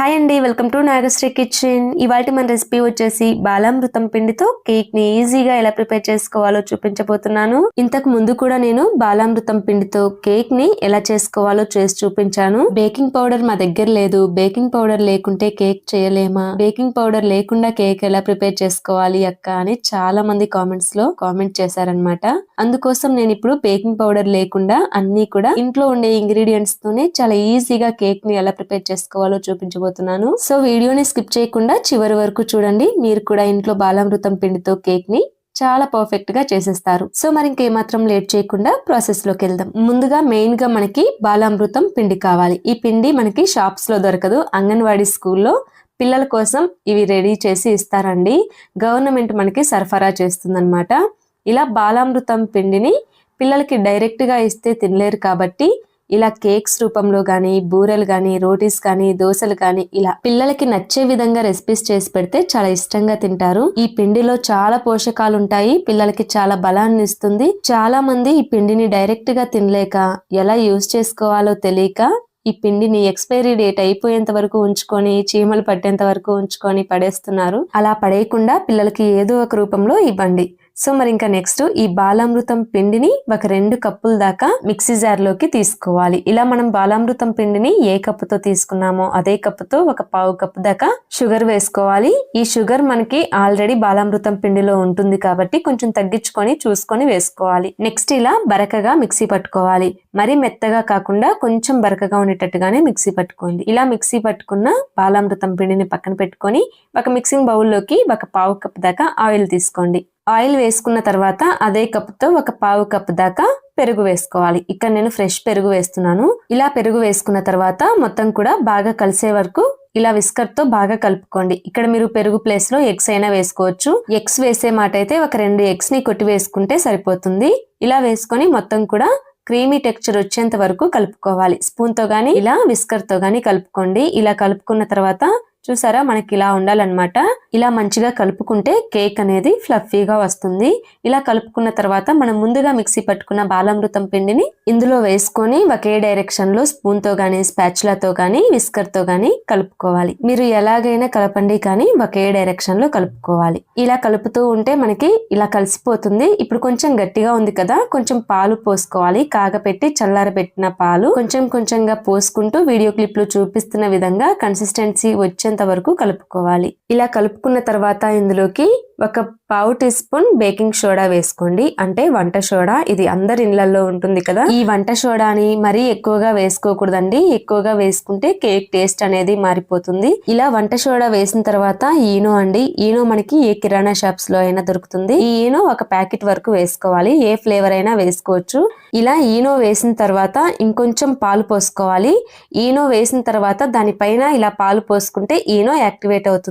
Hi అండి welcome to Nagasri kitchen. ఇవాళ మన రెసిపీ వచ్చేసి బాలామృతం పిండితో కేక్ని ఈజీగా ఎలా ప్రిపేర్ చేసుకోవాలో చూపించబోతున్నాను. ఇంతకు ముందు కూడా నేను బాలామృతం పిండితో కేక్ని ఎలా చేసుకోవాలో చేసి చూపించాను. బేకింగ్ పౌడర్ మా దగ్గర లేదు. బేకింగ్ పౌడర్ లేకుంటే కేక్ చేయలేమా? బేకింగ్ పౌడర్ లేకుండా కేక్ ఎలా ప్రిపేర్ చేసుకోవాలి అక్క అని చాలా మంది కామెంట్స్లో కామెంట్ చేశారనమాట అందుకోసం నేను ఇప్పుడు బేకింగ్ పౌడర్ లేకుండా అన్ని కూడా ఇంట్లో ఉండే ఇంగ్రీడియంట్స్ తోనే చాలా ఈజీగా కేక్ని ఎలా ప్రిపేర్ చేసుకోవాలో చూపించబోతున్నాను. సో వీడియోని స్కిప్ చేయకుండా చివరి వరకు చూడండి. మీరు కూడా ఇంట్లో బాలామృతం పిండితో కేక్ని చాలా పర్ఫెక్ట్గా చేసేస్తారు. సో మరి ఇంకేమాత్రం లేట్ చేయకుండా ప్రాసెస్లోకి వెళ్దాం. ముందుగా మెయిన్గా మనకి బాలామృతం పిండి కావాలి. ఈ పిండి మనకి షాప్స్లో దొరకదు. అంగన్వాడీ స్కూల్లో పిల్లల కోసం ఇవి రెడీ చేసి ఇస్తారండి. గవర్నమెంట్ మనకి సరఫరా చేస్తుందన్నమాట. ఇలా బాలామృతం పిండిని పిల్లలకి డైరెక్ట్గా ఇస్తే తినలేరు కాబట్టి ఇలా కేక్స్ రూపంలో కానీ బూరెలు కానీ రోటీస్ కానీ దోశలు కానీ ఇలా పిల్లలకి నచ్చే విధంగా రెసిపీస్ చేసి పెడితే చాలా ఇష్టంగా తింటారు. ఈ పిండిలో చాలా పోషకాలు ఉంటాయి పిల్లలకి చాలా బలాన్ని ఇస్తుంది. చాలా మంది ఈ పిండిని డైరెక్ట్గా తినలేక ఎలా యూజ్ చేసుకోవాలో తెలియక ఈ పిండిని ఎక్స్పైరీ డేట్ అయిపోయేంత వరకు ఉంచుకొని చీమలు పట్టేంత వరకు ఉంచుకొని పడేస్తున్నారు. అలా పడేయకుండా పిల్లలకి ఏదో ఒక రూపంలో ఇవ్వండి. సో మరి ఇంకా నెక్స్ట్ ఈ బాలామృతం పిండిని ఒక రెండు కప్పుల దాకా మిక్సీ జార్లోకి తీసుకోవాలి. ఇలా మనం బాలామృతం పిండిని ఏ కప్పుతో తీసుకున్నామో అదే కప్పుతో ఒక పావు కప్పు దాకా షుగర్ వేసుకోవాలి. ఈ షుగర్ మనకి ఆల్రెడీ బాలామృతం పిండిలో ఉంటుంది కాబట్టి కొంచెం తగ్గించుకొని చూసుకొని వేసుకోవాలి. నెక్స్ట్ ఇలా బరకగా మిక్సీ పట్టుకోవాలి. మరి మెత్తగా కాకుండా కొంచెం బరకగా ఉండేటట్టుగానే మిక్సీ పట్టుకోండి. ఇలా మిక్సీ పట్టుకున్న బాలామృతం పిండిని పక్కన పెట్టుకొని ఒక మిక్సింగ్ బౌల్లోకి ఒక పావు కప్ దాకా ఆయిల్ తీసుకోండి. ఆయిల్ వేసుకున్న తర్వాత అదే కప్తో ఒక పావు కప్ దాకా పెరుగు వేసుకోవాలి. ఇక్కడ నేను ఫ్రెష్ పెరుగు వేస్తున్నాను. ఇలా పెరుగు వేసుకున్న తర్వాత మొత్తం కూడా బాగా కలిసే వరకు ఇలా విస్కర్తో బాగా కలుపుకోండి. ఇక్కడ మీరు పెరుగు ప్లేస్లో ఎగ్స్ అయినా వేసుకోవచ్చు. ఎగ్స్ వేసే మాట అయితే ఒక రెండు ఎగ్స్ని కొట్టి వేసుకుంటే సరిపోతుంది. ఇలా వేసుకొని మొత్తం కూడా క్రీమీ టెక్చర్ వచ్చేంత వరకు కలుపుకోవాలి. స్పూన్తో గానీ ఇలా విస్కర్తో గానీ కలుపుకోండి. ఇలా కలుపుకున్న తర్వాత చూసారా? మనకి ఇలా ఉండాలన్నమాట. ఇలా మంచిగా కలుపుకుంటే కేక్ అనేది ఫ్లఫీగా వస్తుంది. ఇలా కలుపుకున్న తర్వాత మనం ముందుగా మిక్సీ పట్టుకున్న బాలామృతం పిండిని ఇందులో వేసుకొని ఒకే డైరెక్షన్లో స్పూన్తో గానీ స్పాచులాతో గానీ విస్కర్తో గానీ కలుపుకోవాలి. మీరు ఎలాగైనా కలపండి కానీ ఒకే డైరెక్షన్లో కలుపుకోవాలి. ఇలా కలుపుతూ ఉంటే మనకి ఇలా కలిసిపోతుంది. ఇప్పుడు కొంచెం గట్టిగా ఉంది కదా కొంచెం పాలు పోసుకోవాలి. కాగపెట్టి చల్లారబెట్టిన పాలు కొంచెం కొంచెంగా పోసుకుంటూ వీడియో క్లిప్లో చూపిస్తున్న విధంగా కన్సిస్టెన్సీ వచ్చేంత వరకు కలుపుకోవాలి. ఇలా కలుపుకున్న తర్వాత ఇందులోకి ఒక పావు టీ స్పూన్ బేకింగ్ సోడా వేసుకోండి. అంటే వంట సోడా ఇది అందరి ఇళ్ళలో ఉంటుంది కదా. ఈ వంట సోడాని మరీ ఎక్కువగా వేసుకోకూడదండి. ఎక్కువగా వేసుకుంటే కేక్ టేస్ట్ అనేది మారిపోతుంది. ఇలా వంట సోడా వేసిన తర్వాత ఈనో అండి. ఈనో మనకి ఏ కిరాణా షాప్స్లో అయినా దొరుకుతుంది. ఈ ఈనో ఒక ప్యాకెట్ వరకు వేసుకోవాలి. ఏ ఫ్లేవర్ అయినా వేసుకోవచ్చు. ఇలా ఈనో వేసిన తర్వాత ఇంకొంచెం పాలు పోసుకోవాలి. ఈనో వేసిన తర్వాత దానిపైన ఇలా పాలు పోసుకుంటే ఈనో యాక్టివేట్ అవుతుంది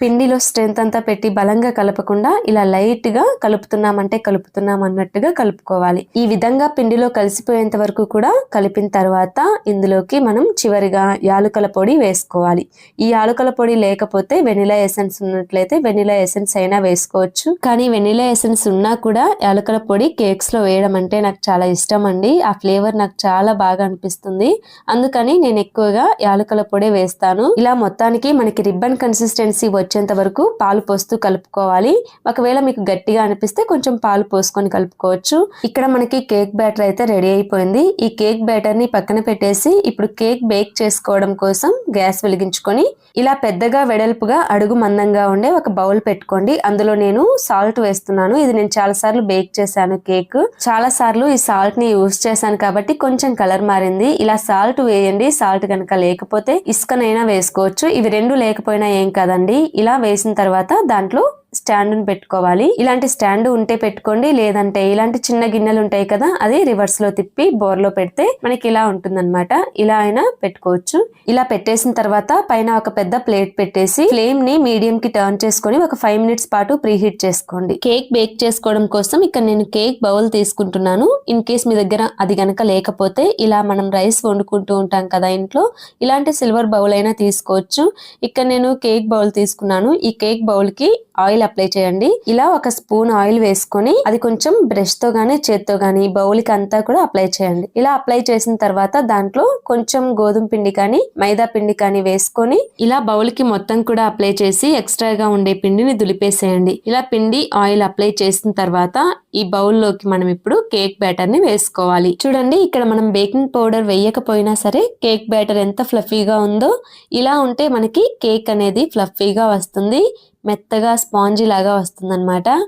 పిండిలో స్ట్రెంత్ అంతా పెట్టి బలంగా కలపకుండా ఇలా లైట్గా కలుపుతున్నామంటే కలుపుతున్నాం అన్నట్టుగా కలుపుకోవాలి. ఈ విధంగా పిండిలో కలిసిపోయేంత వరకు కూడా కలిపిన తర్వాత ఇందులోకి మనం చివరిగా యాలుకల పొడి వేసుకోవాలి. ఈ యాలుకల పొడి లేకపోతే వెనిలా ఎసెన్స్ ఉన్నట్లయితే వెనిలా ఎసెన్స్ అయినా వేసుకోవచ్చు. కానీ వెనిలా ఎసెన్స్ ఉన్నా కూడా యాలుకల పొడి కేక్స్లో వేయడం అంటే నాకు చాలా ఇష్టం అండి. ఆ ఫ్లేవర్ నాకు చాలా బాగా అనిపిస్తుంది. అందుకని నేను ఎక్కువగా యాలుకల పొడి వేస్తాను. ఇలా మొత్తానికి మనకి రిబ్బన్ కన్సిస్టెన్సీ వచ్చేంత వరకు పాలు పోస్తూ కలుపుకోవాలి. ఒకవేళ మీకు గట్టిగా అనిపిస్తే కొంచెం పాలు పోసుకొని కలుపుకోవచ్చు. ఇక్కడ మనకి కేక్ బ్యాటర్ అయితే రెడీ అయిపోయింది. ఈ కేక్ బ్యాటర్ని పక్కన పెట్టేసి ఇప్పుడు కేక్ బేక్ చేసుకోవడం కోసం గ్యాస్ వెలిగించుకొని ఇలా పెద్దగా వెడల్పుగా అడుగు మందంగా ఉండే ఒక బౌల్ పెట్టుకోండి. అందులో నేను సాల్ట్ వేస్తున్నాను. ఇది నేను చాలా సార్లు బేక్ చేశాను కేక్. చాలా సార్లు ఈ సాల్ట్ని యూస్ చేశాను కాబట్టి కొంచెం కలర్ మారింది. ఇలా సాల్ట్ వేయండి. సాల్ట్ కనుక లేకపోతే ఇసుకనైనా వేసుకోవచ్చు. ఇవి రెండు లేకపోయినా ఏం కదండి. ఇలా వేసిన తర్వాత దాంట్లో స్టాండ్ పెట్టుకోవాలి. ఇలాంటి స్టాండ్ ఉంటే పెట్టుకోండి. లేదంటే ఇలాంటి చిన్న గిన్నెలు ఉంటాయి కదా అది రివర్స్లో తిప్పి బోర్లో పెడితే మనకి ఇలా ఉంటుందన్నమాట. ఇలా అయినా పెట్టుకోవచ్చు. ఇలా పెట్టేసిన తర్వాత పైన ఒక పెద్ద ప్లేట్ పెట్టేసి ఫ్లేమ్ని మీడియం కి టర్న్ చేసుకొని ఒక ఫైవ్ మినిట్స్ పాటు ప్రీ హీట్ చేసుకోండి. కేక్ బేక్ చేసుకోవడం కోసం ఇక్కడ నేను కేక్ బౌల్ తీసుకుంటున్నాను. ఇన్ కేస్ మీ దగ్గర అది గనక లేకపోతే ఇలా మనం రైస్ వండుకుంటూ ఉంటాం కదా ఇంట్లో ఇలాంటి సిల్వర్ బౌల్ అయినా తీసుకోవచ్చు. ఇక్కడ నేను కేక్ బౌల్ తీసుకున్నాను. ఈ కేక్ బౌల్కి ఆయిల్ ఆయిల్ అప్లై చేయండి. ఇలా ఒక స్పూన్ ఆయిల్ వేసుకొని అది కొంచెం బ్రష్తో గానీ చేత్తో గానీ బౌల్కి అంతా కూడా అప్లై చేయండి. ఇలా అప్లై చేసిన తర్వాత దాంట్లో కొంచెం గోధుమ పిండి కానీ మైదా పిండి కానీ వేసుకొని ఇలా బౌల్కి మొత్తం కూడా అప్లై చేసి ఎక్స్ట్రాగా ఉండే పిండిని దులిపేసేయండి. ఇలా పిండి ఆయిల్ అప్లై చేసిన తర్వాత ఈ బౌల్లోకి మనం ఇప్పుడు కేక్ బ్యాటర్ని వేసుకోవాలి. చూడండి ఇక్కడ మనం బేకింగ్ పౌడర్ వేయకపోయినా సరే కేక్ బ్యాటర్ ఎంత ఫ్లఫీగా ఉందో ఇలా ఉంటే మనకి కేక్ అనేది ఫ్లఫీగా వస్తుంది. మెత్తగా స్పాంజీ లాగా వస్తుంది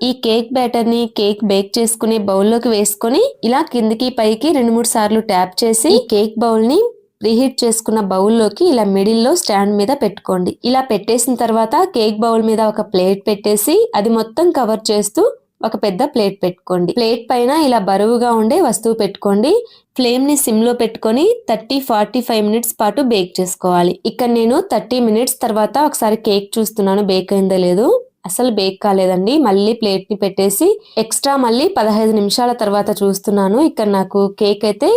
ఈ కేక్ బ్యాటర్ని కేక్ బేక్ చేసుకునే బౌల్లోకి వేసుకొని ఇలా కిందికి పైకి రెండు మూడు సార్లు ట్యాప్ చేసి కేక్ బౌల్ని ప్రీహీట్ చేసుకున్న బౌల్లోకి ఇలా మిడిల్లో స్టాండ్ మీద పెట్టుకోండి. ఇలా పెట్టేసిన తర్వాత కేక్ బౌల్ మీద ఒక ప్లేట్ పెట్టేసి అది మొత్తం కవర్ చేస్తూ ఒక పెద్ద ప్లేట్ పెట్టుకోండి. ప్లేట్ పైన ఇలా బరువుగా ఉండే వస్తువు పెట్టుకోండి. ఫ్లేమ్ని సిమ్లో పెట్టుకొని థర్టీ ఫార్టీ ఫైవ్ మినిట్స్ పాటు బేక్ చేసుకోవాలి. ఇక్కడ నేను థర్టీ మినిట్స్ తర్వాత ఒకసారి కేక్ చూస్తున్నాను. బేక్ అయిందో లేదు. అసలు బేక్ కాలేదండి. మళ్ళీ ప్లేట్ని పెట్టేసి ఎక్స్ట్రా మళ్ళీ పదహైదు నిమిషాల తర్వాత చూస్తున్నాను. ఇక్కడ నాకు కేక్ అయితే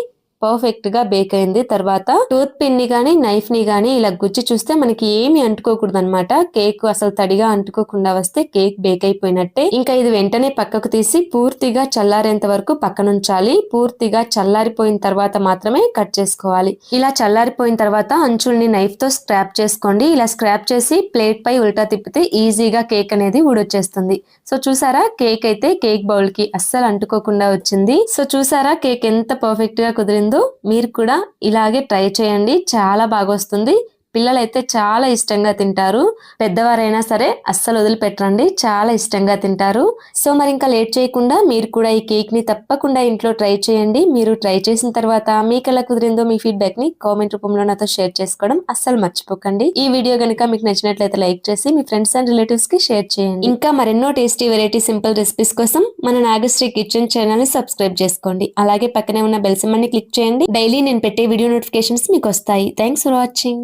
పర్ఫెక్ట్గా బేక్ అయింది. తర్వాత టూత్ పిన్ని గానీ నైఫ్ని గానీ ఇలా గుచ్చి చూస్తే మనకి ఏమి అంటుకోకూడదు అనమాట కేక్ అసలు తడిగా అంటుకోకుండా వస్తే కేక్ బేక్ అయిపోయినట్టే. ఇంకా ఇది వెంటనే పక్కకు తీసి పూర్తిగా చల్లారేంత వరకు పక్కనుంచాలి. పూర్తిగా చల్లారిపోయిన తర్వాత మాత్రమే కట్ చేసుకోవాలి. ఇలా చల్లారిపోయిన తర్వాత అంచుల్ని నైఫ్తో స్క్రాప్ చేసుకోండి. ఇలా స్క్రాప్ చేసి ప్లేట్ పై ఉల్టా తిప్పితే ఈజీగా కేక్ అనేది ఊడొచ్చేస్తుంది. సో చూసారా? కేక్ అయితే కేక్ బౌల్కి అస్సలు అంటుకోకుండా వచ్చింది. సో చూసారా? కేక్ ఎంత పర్ఫెక్ట్గా కుదిరిందో. మీరు కూడా ఇలాగే ట్రై చేయండి. చాలా బాగా వస్తుంది పిల్లలైతే చాలా ఇష్టంగా తింటారు. పెద్దవారైనా సరే అస్సలు వదిలిపెట్టరండి. చాలా ఇష్టంగా తింటారు. సో మరి ఇంకా లేట్ చేయకుండా మీరు కూడా ఈ కేక్ని తప్పకుండా ఇంట్లో ట్రై చేయండి. మీరు ట్రై చేసిన తర్వాత మీకు ఎలా కుదిరిందో మీ ఫీడ్బ్యాక్ని కామెంట్ రూపంలో నాతో షేర్ చేసుకోవడం అస్సలు మర్చిపోకండి. ఈ వీడియో కనుక మీకు నచ్చినట్లయితే లైక్ చేసి మీ ఫ్రెండ్స్ అండ్ రిలేటివ్స్కి షేర్ చేయండి. ఇంకా మరెన్నో టేస్టీ వెరైటీ సింపుల్ రెసిపీస్ కోసం మన నాగశ్రీ కిచెన్ ఛానల్ని సబ్స్క్రైబ్ చేసుకోండి. అలాగే పక్కనే ఉన్న బెల్సిమ్మని క్లిక్ చేయండి. డైలీ నేను పెట్టే వీడియో నోటిఫికేషన్స్ మీకు వస్తాయి. Thanks for watching.